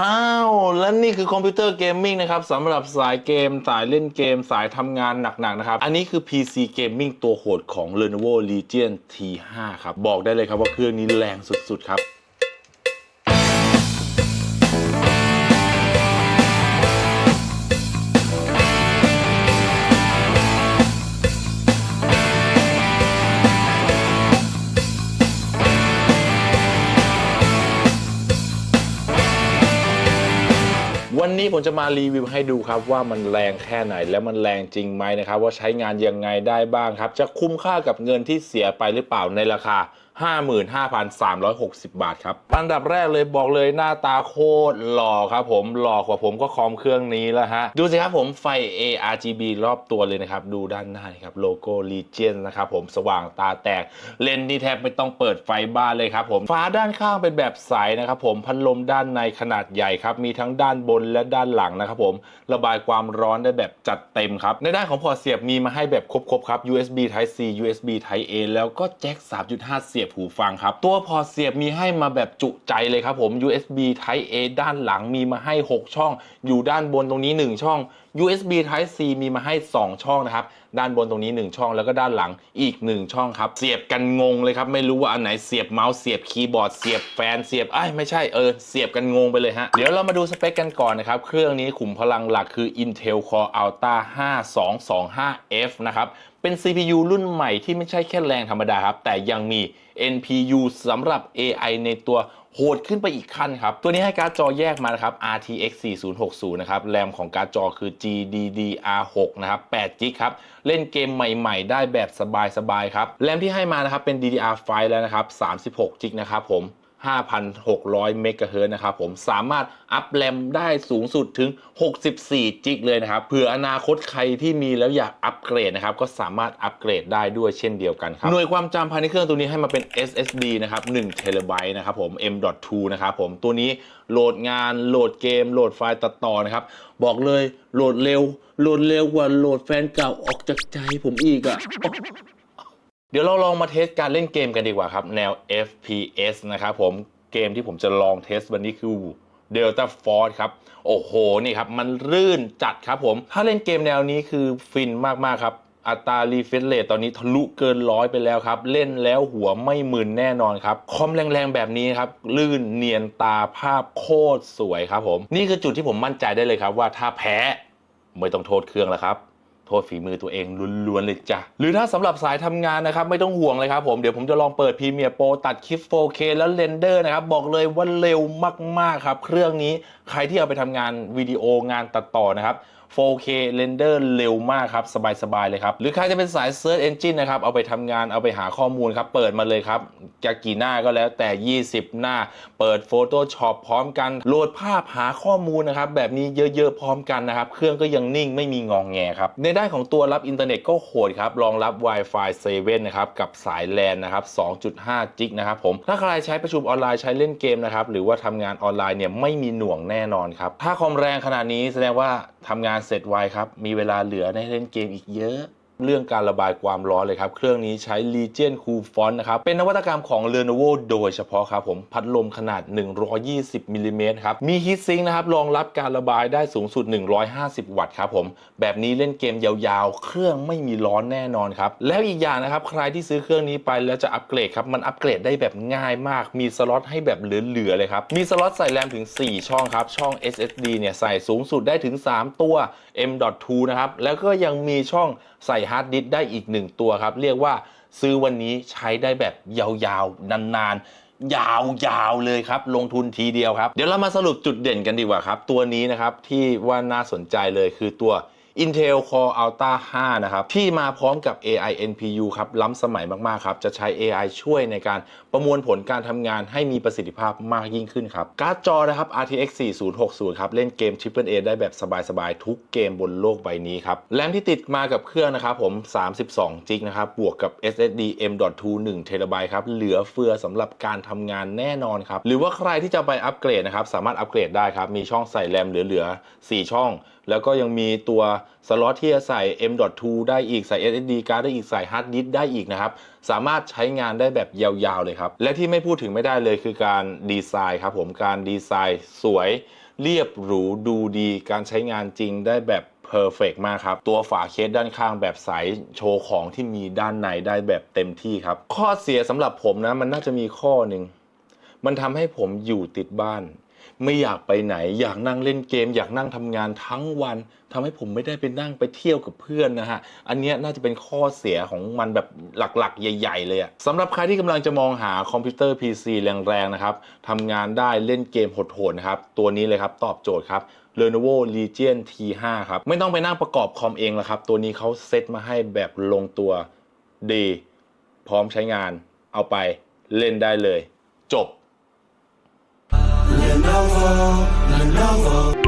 อ้าวและนี่คือคอมพิวเตอร์เกมมิ่งนะครับสำหรับสายเกมสายเล่นเกมสายทำงานหนักๆนะครับ อันนี้คือ PC Gaming ตัวโหดของ Lenovo Legion T5 ครับ บอกได้เลยครับว่าเครื่องนี้แรงสุดๆครับ นนี้ผมจะมารีวิวให้ดูครับว่ามันแรงแค่ไหนและมันแรงจริงไหมนะครับว่าใช้งานยังไงได้บ้างครับ จะคุ้มค่ากับเงินที่เสียไปหรือเปล่าในราคา 55,360 บาทครับ อันดับแรกเลยบอกเลยหน้าตาโคตรหล่อครับผมหล่อกว่าผมก็คอมเครื่องนี้แล้วฮะ ดูสิครับผมไฟ ARGB รอบตัวเลยนะครับ ดูด้านหน้านครับโลโก้ Legion นะครับผมสว่างตาแตก เลนส์นี่แทบไม่ต้องเปิดไฟบ้านเลยครับผมฝาด้านข้างเป็นแบบใสนะครับผมพัดลมด้านในขนาดใหญ่ครับ มีทั้งด้านบนและด้านหลังนะครับผมระบายความร้อนได้แบบจัดเต็มครับ ในด้านของพอร์ตเสียบมีมาให้แบบครบๆครับ USB Type C USB Type A แล้วก็แจ็ค3.5เสียบหูฟังครับ ตัวพอร์ตเสียบมีให้มาแบบจุใจเลยครับผม USB Type A ด้านหลังมีมาให้ 6 ช่อง อยู่ด้านบนตรงนี้ 1 ช่อง USB Type C มีมาให้ 2 ช่องนะครับ ด้านบนตรงนี้ 1 ช่องแล้วก็ด้านหลังอีก 1 ช่องครับ เสียบกันงงเลยครับ ไม่รู้ว่าอันไหนเสียบเมาส์เสียบคีย์บอร์ดเสียบแฟนเสียบไอ้ไม่ใช่เออเสียบกันงงไปเลยฮะ เดี๋ยวเรามาดูสเปคกันก่อนนะครับ เครื่องนี้ขุมพลังหลักคือ Intel Core Ultra 5225F นะครับ เป็น CPU รุ่นใหม่ที่ไม่ใช่แค่แรงธรรมดาครับ แต่ยังมี NPU สำหรับ AI ในตัวโหดขึ้นไปอีกขั้นครับ ตัวนี้ให้การ์ดจอแยกมานะครับ RTX 4060 นะครับ แรมของการ์ดจอคือ GDDR6 นะครับ8 g b ครับ เล่นเกมใหม่ๆ ได้แบบสบายๆ ครับ แรมที่ให้มานะครับเป็น DDR5 แล้วนะครับ 36 g b นะครับผม 5,600 เมกะเฮิรตซ์นะครับผมสามารถอัพแรมได้สูงสุดถึง 64 จิกเลยนะครับเผื่ออนาคตใครที่มีแล้วอยากอัปเกรดนะครับ ก็สามารถอัปเกรดได้ด้วยเช่นเดียวกันครับ หน่วยความจำภายในเครื่องตัวนี้ให้มาเป็น SSD นะครับ1 t b นะครับผม M.2 นะครับผมตัวนี้โหลดงานโหลดเกม โหลดไฟล์ตัดต่อนะครับ บอกเลยโหลดเร็ว โหลดเร็วกว่าโหลดแฟนเก่าออกจากใจผมอีกอะ เดี๋ยวเราลองมาเทสการเล่นเกมกันดีกว่าครับ แนว FPS นะครับผมเกมที่ผมจะลองเทสวันนี้คือ Delta Force ครับ โอ้โห นี่ครับ มันรื่นจัดครับผม ถ้าเล่นเกมแนวนี้คือฟินมาก ๆ ครับ อัตรารีเฟรชเรทตอนนี้ทะลุเกินร้อยไปแล้วครับ เล่นแล้วหัวไม่มึนแน่นอนครับ คอมแรงๆ แบบนี้ครับ ลื่นเนียนตาภาพโคตรสวยครับผม นี่คือจุดที่ผมมั่นใจได้เลยครับว่าถ้าแพ้ ไม่ต้องโทษเครื่องแล้วครับ ษฝีมือตัวเองล้วนๆเลยจ้ะ หรือถ้าสำหรับสายทำงานนะครับ ไม่ต้องห่วงเลยครับผมเดี๋ยวผมจะลองเปิด Premiere Pro ตัดคลิป 4K แล้วเรนเดอร์นะครับ บอกเลยว่าเร็วมากๆครับ เครื่องนี้ใครที่เอาไปทำงานวิดีโองานตัดต่อนะครับ 4K เรนเดอร์เร็วมากครับ สบาย ๆ เลยครับ หรือใครจะเป็นสาย Search Engine นะครับ เอาไปทำงานเอาไปหาข้อมูลครับ เปิดมาเลยครับจะกี่หน้าก็แล้วแต่ 20 หน้า เปิด Photoshop พร้อมกันโหลดภาพหาข้อมูลนะครับ แบบนี้เยอะ ๆ พร้อมกันนะครับ เครื่องก็ยังนิ่งไม่มีงองแงครับ ในด้านของตัวรับอินเทอร์เน็ตก็โหดครับรองรับ Wi-Fi 7 นะครับ กับสาย LAN นะครับ 2.5 จิกนะครับผมถ้าใครใช้ประชุมออนไลน์ใช้เล่นเกมนะครับหรือว่าทำงานออนไลน์เนี่ยไม่มีหน่วงแน่นอนครับถ้าคอมแรงขนาดนี้แสดงว่าทำงานเสร็จไวครับ มีเวลาเหลือในเล่นเกมอีกเยอะ เรื่องการระบายความร้อนเลยครับ เครื่องนี้ใช้ Legion Cool Font นะครับ เป็นนวัตกรรมของ Lenovo โดยเฉพาะครับผม พัดลมขนาด 120มิลลิเมตรครับ มี Heat Sink นะครับ รองรับการระบายได้สูงสุด 150 วัตต์ครับผม แบบนี้เล่นเกมยาวๆ เครื่องไม่มีร้อนแน่นอนครับ แล้วอีกอย่างนะครับ ใครที่ซื้อเครื่องนี้ไปแล้วจะอัปเกรดครับ มันอัปเกรดได้แบบง่ายมาก มีสล็อตให้แบบเหลือๆเลยครับ มีสล็อตใส่แรมถึง 4 ช่องครับ ช่อง SSD เนี่ยใส่สูงสุดได้ถึง 3 ตัว M.2 นะครับ แล้วก็ยังมีช่องใส่ฮาร์ดดิสได้อีก 1 ตัวครับ เรียกว่าซื้อวันนี้ใช้ได้แบบยาวๆ นานๆ ยาวๆ เลยครับ ลงทุนทีเดียวครับ เดี๋ยวเรามาสรุปจุดเด่นกันดีกว่าครับ ตัวนี้นะครับที่ว่าน่าสนใจเลยคือตัว Intel Core Ultra 5 นะครับ ที่มาพร้อมกับ AI NPU ครับ ล้ำสมัยมาก ๆ ครับ จะใช้ AI ช่วยในการประมวลผลการทำงานให้มีประสิทธิภาพมากยิ่งขึ้นครับ การ์ดจอนะครับ RTX 4060 ครับ เล่นเกม Triple A ได้แบบสบาย ๆ ทุกเกมบนโลกใบนี้ครับ แรมที่ติดมากับเครื่องนะครับผม 32จิกนะครับ บวกกับ SSD M.2 1 t b ครับ เหลือเฟือสำหรับการทำงานแน่นอนครับ หรือว่าใครที่จะไปอัปเกรดนะครับ สามารถอัปเกรดได้ครับ มีช่องใส่แรมเหลือๆ 4 ช่อง แล้วก็ยังมีตัวสล็อตที่จะใส่ M.2 ได้อีกใส่ SSD การ์ดได้อีกใส่ฮาร์ดดิสก์ได้อีกนะครับ สามารถใช้งานได้แบบยาวๆเลยครับ และที่ไม่พูดถึงไม่ได้เลยคือการดีไซน์ครับผมการดีไซน์สวยเรียบหรูดูดีการใช้งานจริงได้แบบเพอร์เฟกมากครับ ตัวฝาเคสด้านข้างแบบใสโชว์ของที่มีด้านในได้แบบเต็มที่ครับ ข้อเสียสำหรับผมนะ มันน่าจะมีข้อหนึ่ง มันทำให้ผมอยู่ติดบ้าน ไม่อยากไปไหน อยากนั่งเล่นเกม อยากนั่งทำงานทั้งวันทำให้ผมไม่ได้ไปนั่งไปเที่ยวกับเพื่อนนะฮะ อันเนี้ยน่าจะเป็นข้อเสียของมันแบบหลักๆ ใหญ่ ๆ เลยอะสำหรับใครที่กำลังจะมองหาคอมพิวเตอร์ PC แรงๆนะครับทำงานได้เล่นเกมโหดๆนะครับ ตัวนี้เลยครับตอบโจทย์ครับ Lenovo Legion T5 ครับ ไม่ต้องไปนั่งประกอบคอมเองแล้วครับ ตัวนี้เขาเซตมาให้แบบลงตัวดี พร้อมใช้งาน เอาไปเล่นได้เลย จบ Lenovo, Lenovo.